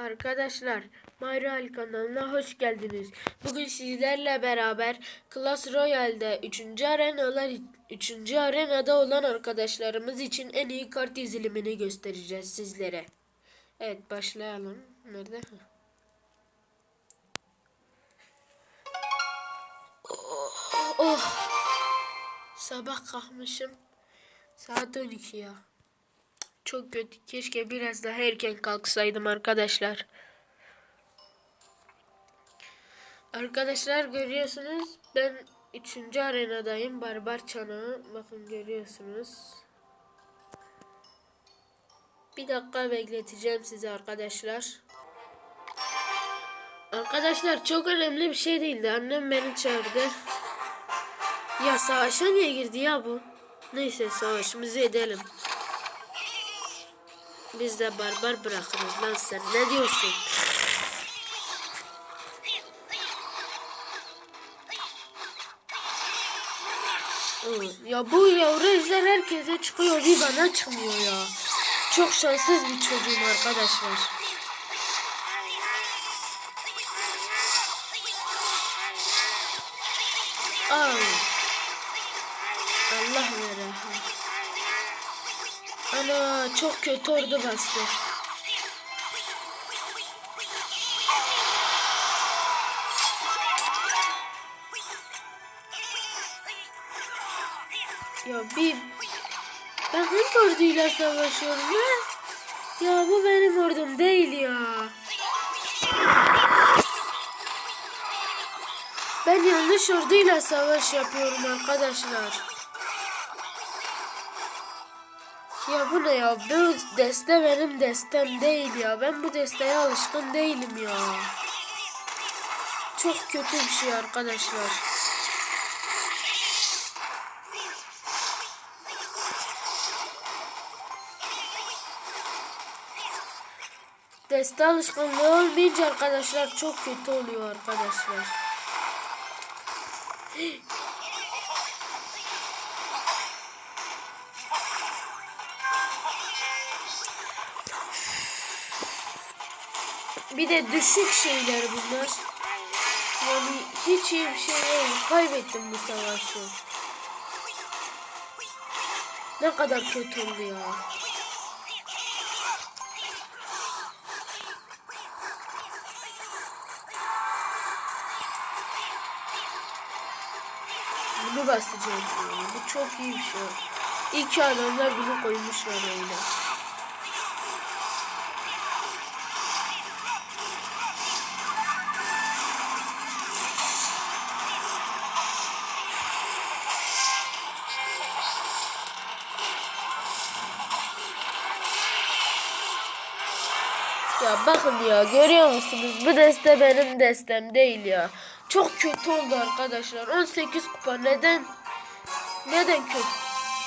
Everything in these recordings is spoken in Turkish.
Arkadaşlar, Mayral kanalına hoş geldiniz. Bugün sizlerle beraber Clash Royale'de 3. arenalar 3. arenada olan arkadaşlarımız için en iyi kart dizilimini göstereceğiz sizlere. Evet, başlayalım. Nerede? Oh, oh. Sabah kalkmışım. Saat 12 ya. Çok kötü. Keşke biraz daha erken kalksaydım arkadaşlar. Arkadaşlar görüyorsunuz ben 3. arenadayım. Barbar çanağı. Bakın görüyorsunuz. Bir dakika bekleteceğim sizi arkadaşlar. Arkadaşlar çok önemli bir şey değildi. Annem beni çağırdı. Ya savaşa niye girdi ya bu? Neyse savaşımızı edelim. Biz de barbar bırakırız lan sen. Ne diyorsun? Ya bu yavru ejder herkese çıkıyor bir bana çıkmıyor ya. Çok şanssız bir çocuğum arkadaşlar. Ay. Allah vere. Ana çok kötü ordu bastı. Ya bir ben hangi orduyla savaşıyorum ha? Ya bu benim ordum değil ya. Ben yanlış orduyla savaş yapıyorum arkadaşlar. Ya bu ne ya? Bu deste benim destem değil ya. Ben bu desteye alışkın değilim ya. Çok kötü bir şey arkadaşlar. Deste alışkanlığı olmayınca arkadaşlar çok kötü oluyor arkadaşlar. Bir de düşük şeyler bunlar. Yani hiç iyi bir şey değil. Kaybettim bu savaşı. Ne kadar kötü oldu ya. Bunu basacağım. Bu çok iyi bir şey. İyi ki adamlar bunu koymuşlar öyle. Ya bakın ya görüyor musunuz? Bu deste benim destem değil ya. Çok kötü oldu arkadaşlar. 18 kupa neden? Neden kötü?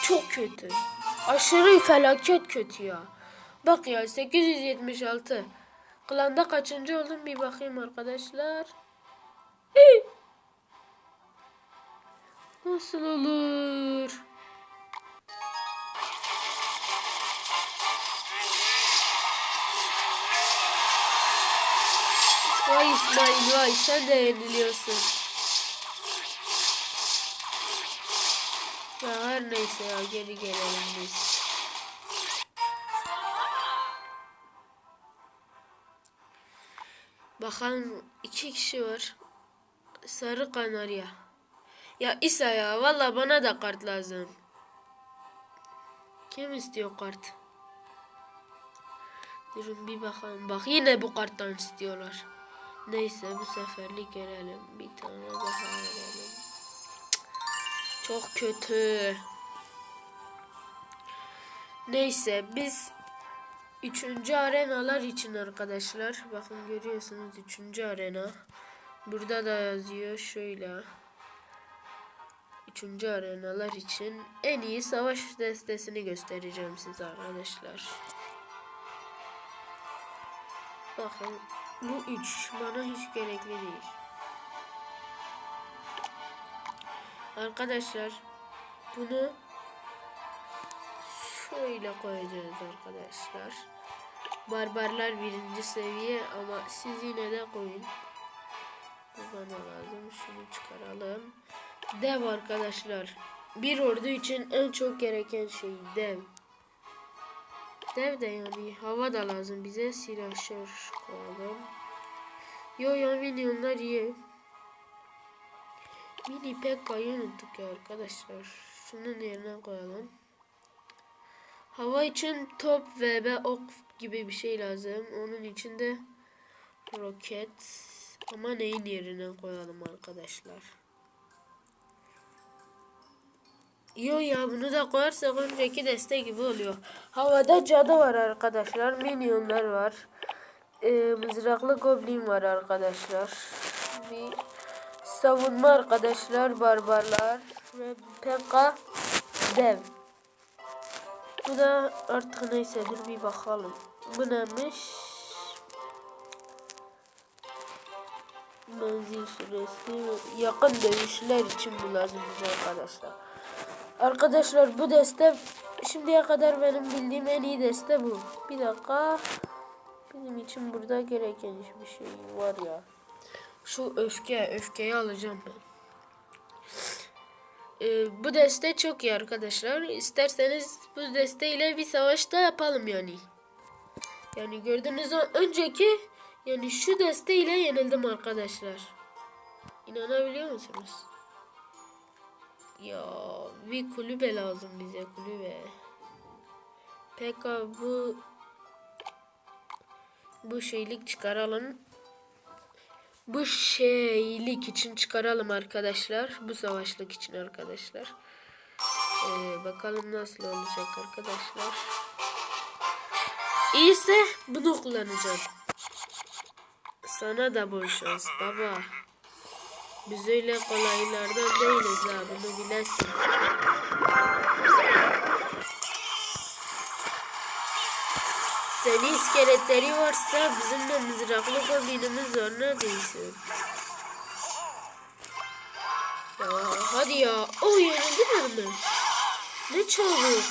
Çok kötü. Aşırı felaket kötü ya. Bak ya 876. Klanda kaçıncı oldum bir bakayım arkadaşlar. Nasıl olur? Vay İsmail vay sen de yeniliyorsun. Ya her neyse ya geri gelelim biz. Bakalım iki kişi var. Sarı kanarya. Ya İsa ya valla bana da kart lazım. Kim istiyor kart? Durun bir bakalım. Bak yine bu karttan istiyorlar. Neyse bu seferlik görelim. Bir tane daha verelim. Çok kötü. Neyse biz üçüncü arenalar için arkadaşlar. Bakın görüyorsunuz üçüncü arena. Burada da yazıyor şöyle. Üçüncü arenalar için en iyi savaş destesini göstereceğim size arkadaşlar. Bakın bu üç bana hiç gerekli değil. Arkadaşlar bunu şöyle koyacağız arkadaşlar. Barbarlar birinci seviye ama siz yine de koyun. Bu bana lazım. Şunu çıkaralım. Dev arkadaşlar. Bir ordu için en çok gereken şey dev. Dev de yani hava da lazım bize. Silahşör koyalım. Yo yo minyonlar iyi. Mini Pekka'yı unuttuk ya arkadaşlar. Şunun yerine koyalım. Hava için top, VB, ok gibi bir şey lazım. Onun için de roket. Ama neyin yerine koyalım arkadaşlar. Yo ya bunu da koyarsak önceki deste gibi oluyor. Havada cadı var arkadaşlar. Minyonlar var. Ee, mızraklı goblin var arkadaşlar. Bir savunma arkadaşlar. Barbarlar. Ve Pekka dev. Bu da artık neyse dur bir bakalım. Bu neymiş? Menzil süresi yakın dövüşler için bu lazım arkadaşlar. Arkadaşlar bu deste şimdiye kadar benim bildiğim en iyi deste bu. Bir dakika. Benim için burada gereken bir şey var ya. Şu öfke, öfkeyi alacağım ben. Ee, bu deste çok iyi arkadaşlar. İsterseniz bu desteyle bir savaşta yapalım yani. Yani gördüğünüz önceki yani şu desteyle yenildim arkadaşlar. İnanabiliyor musunuz? Ya bir kulübe lazım bize kulübe. Pekka bu bu şeylik çıkaralım. Bu şeylik için çıkaralım arkadaşlar. Bu savaşlık için arkadaşlar. Ee, bakalım nasıl olacak arkadaşlar. İyiyse bunu kullanacağım. Sana da bol şans baba. Biz öyle kolaylardan değiliz ha bunu bilesin. Seni iskeletleri varsa bizim de mızraklı goblinimiz var ne? Ya hadi ya. O yenildiler mi? Ne çabuk.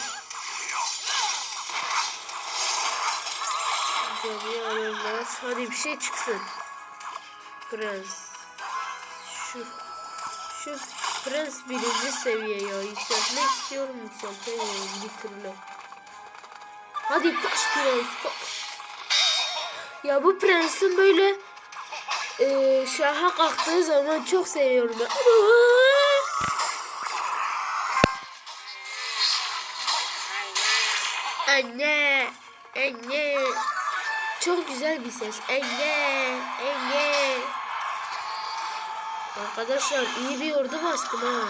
Cadı alırlar. Hadi bir şey çıksın. Prens. Şu. Şu prens birinci seviye ya. Yükseltmek istiyorum yükseltemiyorum bir türlü. Hadi koş prens koş. Ya bu prensin böyle e, şaha kalktığı zaman çok seviyorum ben. Anne, anne. Çok güzel bir ses. Anne, anne. Arkadaşlar iyi bir ordu bastım ha.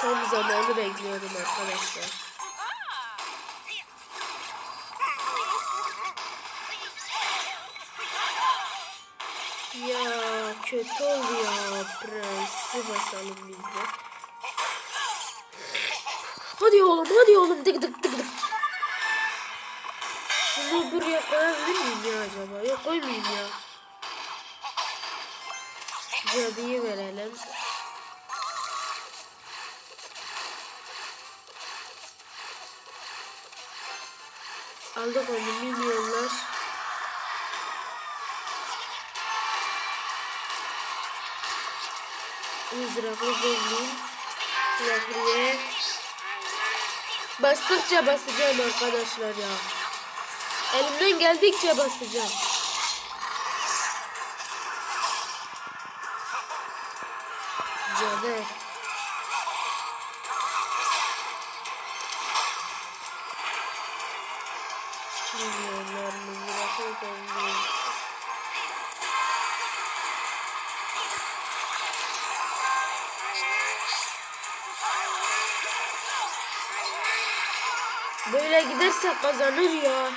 Tam zamanı bekliyordum arkadaşlar. Ya kötü oldu ya. Prensi basalım biz de. Hadi oğlum hadi oğlum dık dık dık dık. Buraya koyabilir miyim ya acaba? Yok koymayayım ya. Cadıyı verelim. Aldık onu milyonlar. Mızraklı goblin. Zahriye. Bastıkça basacağım arkadaşlar ya. Elimden geldikçe basacağım. Cadı. Böyle giderse kazanır ya.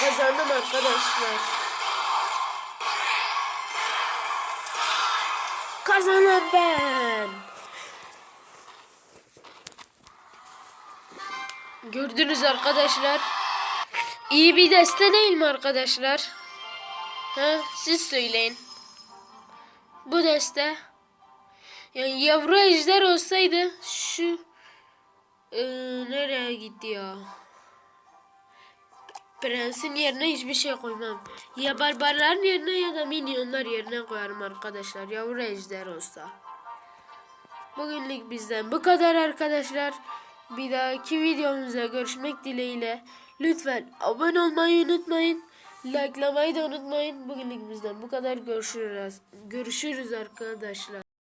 Kazandım arkadaşlar. Kazanan ben. Gördünüz arkadaşlar. İyi bir deste değil mi arkadaşlar? Ha, siz söyleyin. Bu deste. Yani yavru ejder olsaydı şu Ee, nereye gitti ya? Prensin yerine hiçbir şey koymam. Ya barbarların yerine ya da minyonlar yerine koyarım arkadaşlar. Yavru ejder olsa. Bugünlük bizden bu kadar arkadaşlar. Bir dahaki videomuzda görüşmek dileğiyle. Lütfen abone olmayı unutmayın. Likelamayı da unutmayın. Bugünlük bizden bu kadar görüşürüz. Görüşürüz arkadaşlar.